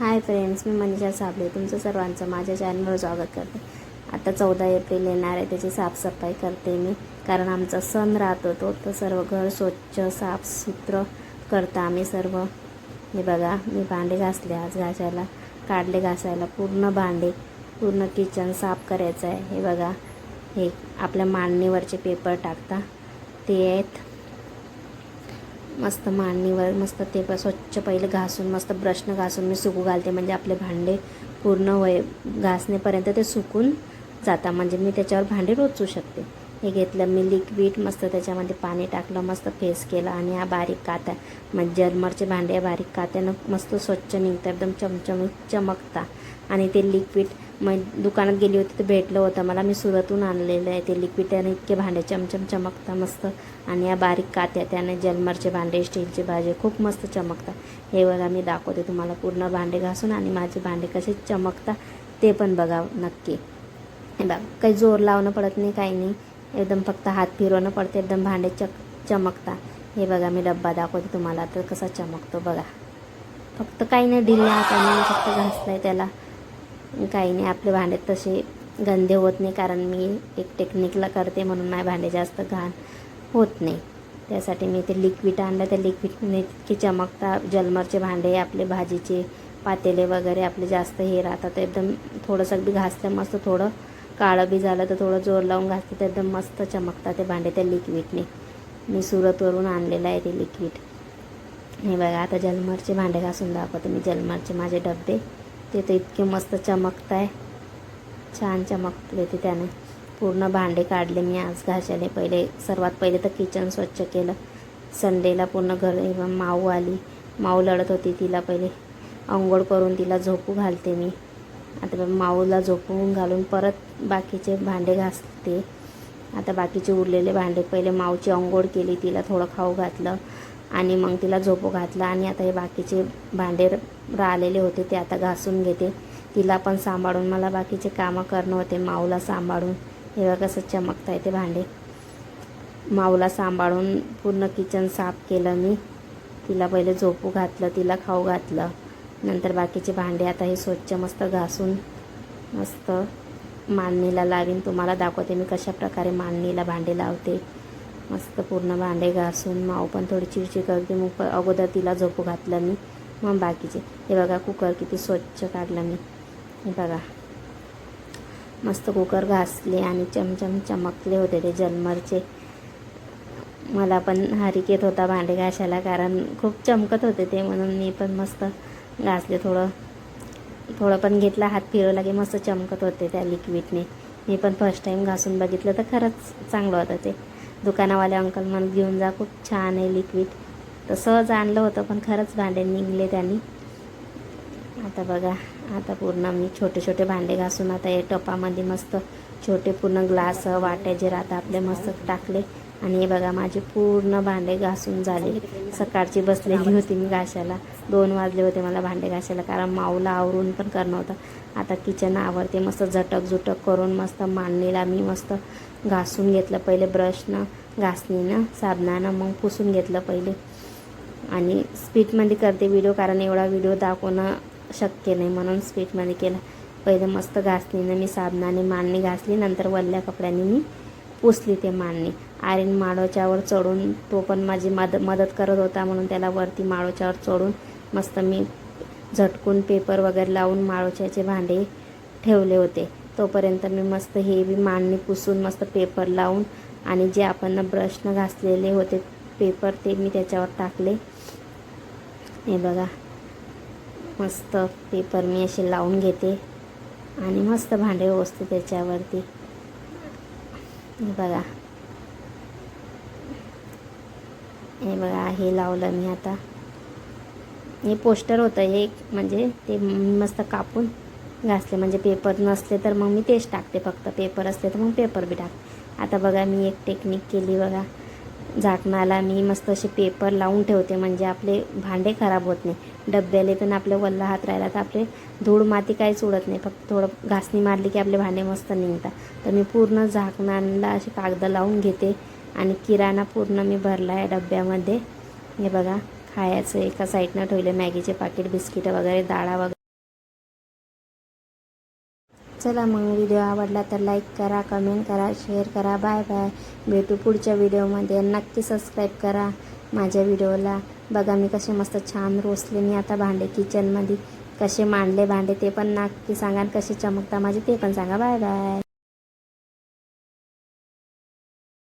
हाय friends मी मनीषा साबळे तुमचं सर्वांचं माझ्या चॅनलवर स्वागत करते. आता चौदा एप्रिल येणार आहे त्याची साफसफाई करते मी. कारण आमचा सण राहतो तो तर सर्व घर स्वच्छ साफसुथरं करतं आम्ही सर्व. हे बघा मी भांडे घासले आज घासायला. काढले घासायला पूर्ण भांडे पूर्ण किचन साफ करायचं आहे. हे बघा हे आपल्या मांडणीवरचे पेपर टाकता. ते आहेत मस्त मांडणीवर मस्त ते प- स्वच्छ पहिले घासून मस्त ब्रशनं घासून मी सुकू घालते. म्हणजे आपले भांडे पूर्ण वय घासणेपर्यंत ते सुकून जातात. म्हणजे मी त्याच्यावर भांडे रोचू शकते. हे घेतलं मी लिक्विड मस्त त्याच्यामध्ये पाणी टाकलं मस्त फेस केलं आणि हा बारीक कात्या म्हणजे जर्मरचे भांडे या बारीक कात्यानं मस्त स्वच्छ निघतं एकदम चमचमीत चमकता. आणि ते लिक्विड मग दुकानात गेली होती तर भेटलं होतं. मला मी सुरतून आणलेलं आहे ते लिक्विड. त्याने इतके भांडे चमचम चमकता मस्त. आणि या बारीक कात्या त्याने जलमरचे भांडे स्टीलचे भाजे खूप मस्त चमकतात हे बघा मी दाखवते तुम्हाला पूर्ण भांडे घासून आणि माझे भांडे कसे चमकतात ते पण बघा नक्की. हे बघा काही जोर लावणं पडत नाही काही नाही. एकदम फक्त हात फिरवणं पडते एकदम भांडे चक चमकता. हे बघा मी डब्बा दाखवते तुम्हाला तर कसा चमकतो बघा. फक्त काही नाही ढिल्या हाताने फक्त आहे त्याला. काही नाही आपले भांडे तसे गंदे होत नाही कारण मी एक टेक्निकला करते म्हणून माझे भांडे जास्त घाण होत नाही. त्यासाठी मी ते लिक्विड आणलं. त्या लिक्विडने इतके चमकता जलमरचे भांडे आपले भाजीचे पातेले वगैरे आपले जास्त हे राहतात. एकदम थोडंसं बी घासलं मस्त थोडं काळं बी झालं तर थोडं जोर लावून घासतं तर एकदम मस्त चमकतात ते भांडे त्या लिक्विडने मी सुरतवरून आणलेलं आहे ते लिक्विड हे बघा आता जलमरचे भांडे घासून दाखवते मी. जलमरचे माझे डबे. ते तर इतके मस्त चमकत आहे छान चमकले ते त्याने. पूर्ण भांडे काढले मी आज घासायला. पहिले सर्वात पहिले तर किचन स्वच्छ केलं. संडेला पूर्ण घर माऊ आली. माऊ लढत होती तिला पहिले. आंघोळ करून तिला झोपू घालते मी. आता माऊला झोपून घालून परत बाकीचे भांडे घासते. आता बाकीचे उरलेले भांडे पहिले माऊची आंघोळ केली तिला थोडं खाऊ घातलं. आणि मग तिला झोपू घातलं. आणि आता हे बाकीचे भांडे राहिलेले होते ते आता घासून घेते. तिला पण सांभाळून मला बाकीचे कामं करणं होते माऊला सांभाळून. हे कसं चमकता येते भांडे. माऊला सांभाळून पूर्ण किचन साफ केलं मी. तिला पहिले झोपू घातलं तिला खाऊ घातलं. नंतर बाकीचे भांडे आता हे स्वच्छ मस्त घासून मस्त मांडणीला लावीन. तुम्हाला दाखवते मी कशाप्रकारे मांडणीला भांडे लावते. मस्त पूर्ण भांडे घासून माऊ पण थोडी चिडचिड करते. मग अगोदर तिला झोपू घातलं मी. मग बाकीचे. हे बघा कुकर किती स्वच्छ काढलं मी. हे बघा. मस्त कुकर घासले आणि चमचम चमकले होते ते जलमरचे मला पण हारिक येत होता भांडे घासायला कारण खूप चमकत होते ते म्हणून मी पण मस्त घासले थोडं. थोडं पण घेतला हात फिरवला की मस्त चमकत होते त्या लिक्विडने मी पण फर्स्ट टाईम घासून बघितलं तर खरंच चांगलं होतं ते. दुकानावाले अंकल म्हणत घेऊन जा खूप छान आहे लिक्विड तर सहज आणलं होतं पण खरंच भांडे निघले त्यांनी. आता बघा आता पूर्ण मी छोटे छोटे भांडे घासून आता हे टपामध्ये मस्त छोटे पूर्ण ग्लास वाट्या जे राहतात आपले मस्त टाकले. आणि हे बघा माझे पूर्ण भांडे घासून झाले. सकाळची बसलेली होती मी घासायला. दोन वाजले होते मला भांडे घासायला कारण माऊला आवरून पण करणं होतं. आता किचन आवरते मस्त झटक झुटक करून मस्त मांडणीला मी मस्त घासून घेतलं. पहिले ब्रशनं घासणीनं साबणानं मग पुसून घेतलं पहिले. आणि स्पीडमध्ये करते व्हिडिओ कारण एवढा व्हिडिओ दाखवणं शक्य नाही म्हणून स्पीडमध्ये केला. पहिले मस्त घासणीनं मी साबणाने मांडणी घासली नंतर वल्ल्या कपड्याने मी पुसली ते मांडणी आर्यन माळोच्यावर चढून तो पण माझी मद मदत करत होता म्हणून त्याला वरती माळोच्यावर चढून मस्त मी झटकून पेपर वगैरे लावून माळोच्याचे भांडे ठेवले होते. तोपर्यंत मी मस्त हे बी मांडणी पुसून मस्त पेपर लावून आणि जे आपण ब्रशनं घासलेले होते पेपर ते मी त्याच्यावर टाकले. हे बघा मस्त पेपर मी असे लावून घेते आणि मस्त भांडे ओसते त्याच्यावरती. बघा. हे बघा हे लावलं मी आता. हे पोस्टर होतं हे म्हणजे ते मस्त कापून घासले. म्हणजे पेपर नसले तर मग मी तेच टाकते फक्त. पेपर असले तर मग पेपर बी टाकते आता बघा मी एक टेक्निक केली बघा. झाकणाला मी मस्त असे पेपर लावून ठेवते म्हणजे आपले भांडे खराब होत नाही. डब्याले पण आपले वल्ला हात राहिला तर आपले धूळ माती काहीच उडत नाही. फक्त थोडं घासणी मारली की आपले भांडे मस्त निघतात. तर मी पूर्ण झाकणाला असे कागद लावून घेते आणि किराणा पूर्ण मी भरला आहे डब्यामध्ये. हे बघा खायचं एका साईडनं ठेवले मॅगीचे पाकिट बिस्किटं वगैरे डाळा वगैरे. चला मग व्हिडिओ आवडला तर लाईक करा कमेंट करा शेअर करा. बाय बाय भेटू पुढच्या व्हिडिओमध्ये नक्की सबस्क्राईब करा माझ्या व्हिडिओला बघा मी कसे मस्त छान रोसले मी आता भांडे किचनमध्ये कसे मांडले भांडे ते पण नक्की सांगा आणि कसे चमकता माझे ते पण सांगा. Bye bye